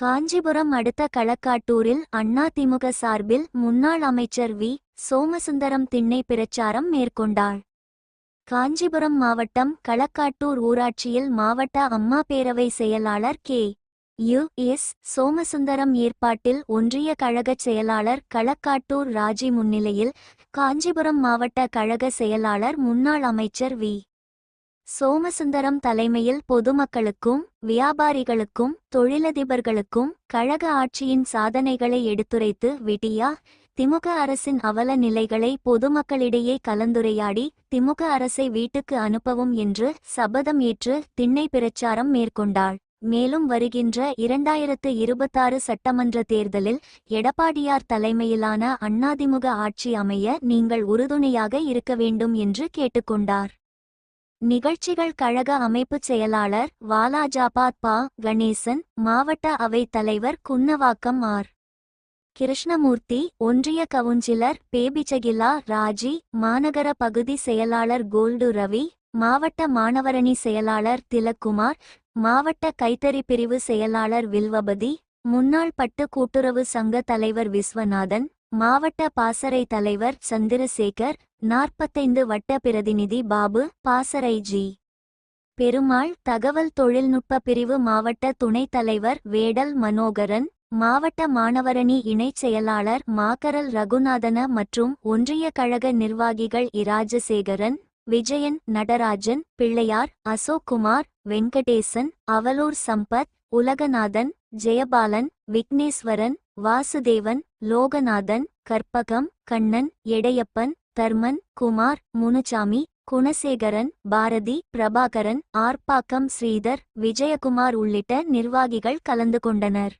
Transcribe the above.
காஞ்சிபுரம் அடுத்த களக்காட்டூரில் அதிமுக சார்பில் முன்னாள் அமைச்சர் வி. சோமசுந்தரம் திண்ணை பிரச்சாரம் மேற்கொண்டார். காஞ்சிபுரம் மாவட்டம் களக்காட்டூர் ஊராட்சியில் மாவட்ட அம்மா பேரவை செயலாளர் கே. யு. எஸ். சோமசுந்தரம் ஏற்பாட்டில் ஒன்றிய கழகச் செயலாளர் களக்காட்டூர் ராஜி முன்னிலையில் காஞ்சிபுரம் மாவட்ட கழக செயலாளர் முன்னாள் அமைச்சர் வி. சோமசுந்தரம் தலைமையில் பொதுமக்களுக்கும் வியாபாரிகளுக்கும் தொழிலதிபர்களுக்கும் கழக ஆட்சியின் சாதனைகளை எடுத்துரைத்து விடியா திமுக அரசின் அவல நிலைகளை பொதுமக்களிடையே கலந்துரையாடி திமுக அரசை வீட்டுக்கு அனுப்பவும் என்று சபதம் ஏற்று திண்ணை பிரச்சாரம் மேற்கொண்டாள். மேலும் வருகின்ற இரண்டாயிரத்து இருபத்தாறு சட்டமன்ற தேர்தலில் எடப்பாடியார் தலைமையிலான அண்ணாதிமுக ஆட்சி அமைய நீங்கள் உறுதுணையாக இருக்க வேண்டும் என்று கேட்டுக்கொண்டார். நிகழ்ச்சிகள் கழக அமைப்புச் செயலாளர் வாலாஜாபாத் பா. கணேசன் மாவட்ட அவைத் தலைவர் குன்னவாக்கம் ஆர். கிருஷ்ணமூர்த்தி ஒன்றிய கவுன்சிலர் பேபிச்சகிலா ராஜி மாநகர பகுதி செயலாளர் கோல்டு ரவி மாவட்ட மாணவரணி செயலாளர் திலக்குமார் மாவட்ட கைத்தறி பிரிவு செயலாளர் வில்வபதி முன்னாள் பட்டு கூட்டுறவு சங்க தலைவர் விஸ்வநாதன் மாவட்ட பாசறை தலைவர் சந்திரசேகர் நாற்பத்தைந்து வட்ட பிரதிநிதி பாபு பாசரை ஜி. பெருமாள் தகவல் தொழில்நுட்ப பிரிவு மாவட்ட துணைத் தலைவர் வேடல் மனோகரன் மாவட்ட மாணவரணி இணைச் செயலாளர் மாக்கரல் ரகுநாதன மற்றும் ஒன்றிய கழக நிர்வாகிகள் இராஜசேகரன் விஜயன் நடராஜன் பிள்ளையார் அசோக்குமார் வெங்கடேசன் அவலூர் சம்பத் உலகநாதன் ஜெயபாலன் விக்னேஸ்வரன் வாசுதேவன் லோகநாதன் கற்பகம் கண்ணன் எடையப்பன் தர்மன் குமார் முனுசாமி குணசேகரன் பாரதி பிரபாகரன் ஆர்ப்பாக்கம் ஸ்ரீதர் விஜயகுமார் உள்ளிட்ட நிர்வாகிகள் கலந்து கொண்டனர்.